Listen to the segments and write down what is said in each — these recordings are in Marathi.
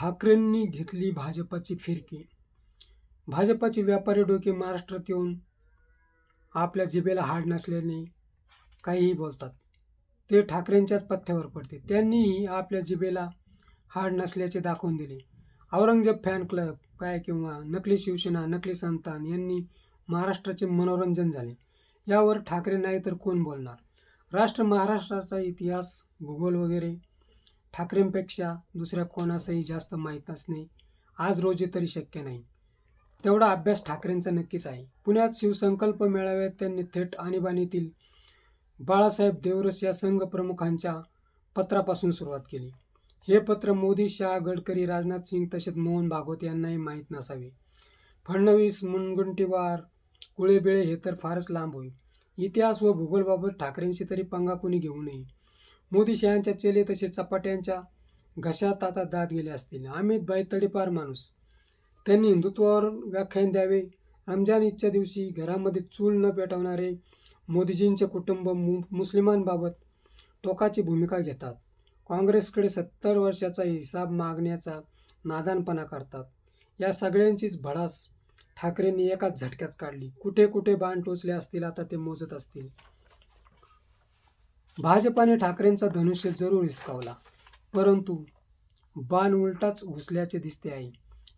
ठाकरेंनी घेतली भाजपाची फिरकी. भाजपाचे व्यापारी डोके महाराष्ट्रात येऊन आपल्या जिभेला हाड नसल्याने काहीही बोलतात. ते ठाकरेंच्याच पथ्यावर पडते. त्यांनीही आपल्या जिभेला हाड नसल्याचे दाखवून दिले. औरंगजेब फॅन क्लब काय किंवा नकली शिवसेना नकली संतान यांनी महाराष्ट्राचे मनोरंजन झाले. यावर ठाकरे नाही तर कोण बोलणार? राष्ट्र महाराष्ट्राचा इतिहास भूगोल वगैरे ठाकरेंपेक्षा दुसऱ्या कोणासही जास्त माहीत असणे आज रोजी तरी शक्य नाही. तेवढा अभ्यास ठाकरेंचा नक्कीच आहे. पुण्यात शिवसंकल्प मेळाव्यात त्यांनी थेट आणीबाणीतील बाळासाहेब देवरस या संघ प्रमुखांच्या पत्रापासून सुरुवात केली. हे पत्र मोदी शहा गडकरी राजनाथ सिंग तसेच मोहन भागवत यांनाही माहीत नसावे. फडणवीस मुनगंटीवार कुळेबिळे हे तर फारच लांब होईल इतिहास व भूगोलबाबत ठाकरेंशी तरी पंगा कोणी घेऊ नये. मोदीशहांच्या चेले तसेच चपाट्यांच्या घशात आता दात गेले असतील. अमित भाई तडीपार माणूस. त्यांनी हिंदुत्वावर व्याख्यान द्यावे. रमजान ईदच्या दिवशी घरामध्ये चूल न पेटवणारे मोदीजींचे कुटुंब मु मुस्लिमांबाबत टोकाची भूमिका घेतात. काँग्रेसकडे सत्तर वर्षाचा हिसाब मागण्याचा नादानपणा करतात. या सगळ्यांचीच भडास ठाकरेंनी एकाच झटक्यात काढली. कुठे कुठे बाण टोचले असतील आता ते मोजत असतील. भाजपाने ठाकरेंचा धनुष्य जरूर हिसकावला. परंतु बाण उलटाच घुसल्याचे दिसते आहे.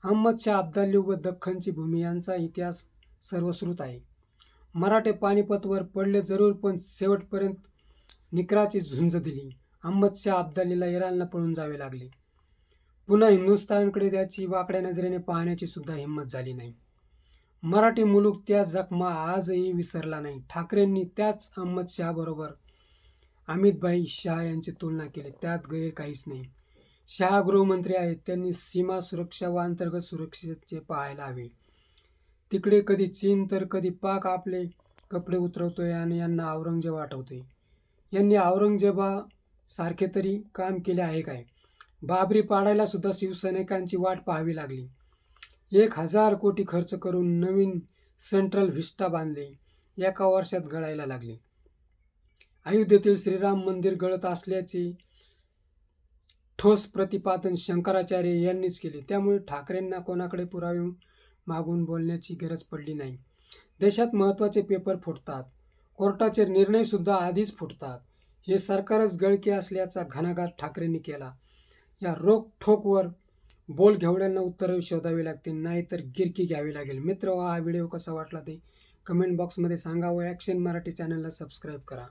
अहमद शाह अब्दाली व दख्खनची भूमी यांचा इतिहास सर्वश्रुत आहे. मराठे पानिपतवर पडले जरूर पण शेवटपर्यंत निकराची झुंज दिली. अहमद शाह अब्दालीला इराणला पळून जावे लागले. पुन्हा हिंदुस्थानकडे त्याची वाकड्या नजरेने पाहण्याची सुद्धा हिंमत झाली नाही. मराठी मुलूक त्या जखमा आजही विसरला नाही. ठाकरेंनी त्याच अहमद शाह अमितभाई शहा यांची तुलना केली. त्यात गैर काहीच नाही. शहा गृहमंत्री आहेत. त्यांनी सीमा सुरक्षा व अंतर्गत सुरक्षेचे पाहायला हवे. तिकडे कधी चीन तर कधी पाक आपले कपडे उतरवतोय आणि यांना औरंगजेब आठवतोय. यांनी औरंगजेबासारखे तरी काम केले आहे काय? बाबरी पाडायला सुद्धा शिवसैनिकांची वाट पाहावी लागली. एक हजार कोटी खर्च करून नवीन सेंट्रल व्हिस्टा बांधले. एका वर्षात गळायला लागले. अयोध्येतील श्रीराम मंदिर गळत असल्याचे ठोस प्रतिपादन शंकराचार्य यांनीच केले. त्यामुळे ठाकरेंना कोणाकडे पुरावे मागून बोलण्याची गरज पडली नाही. देशात महत्त्वाचे पेपर फुटतात. कोर्टाचे निर्णयसुद्धा आधीच फुटतात. हे सरकारच गळके असल्याचा घणाघात ठाकरेंनी केला. या रोखठोकवर बोल घेवड्यांना उत्तरे शोधावी लागतील नाहीतर गिरकी घ्यावी लागेल. मित्र हो, हा व्हिडिओ कसा वाटला ते कमेंट बॉक्समध्ये सांगा व ॲक्शन मराठी चॅनलला सबस्क्राईब करा.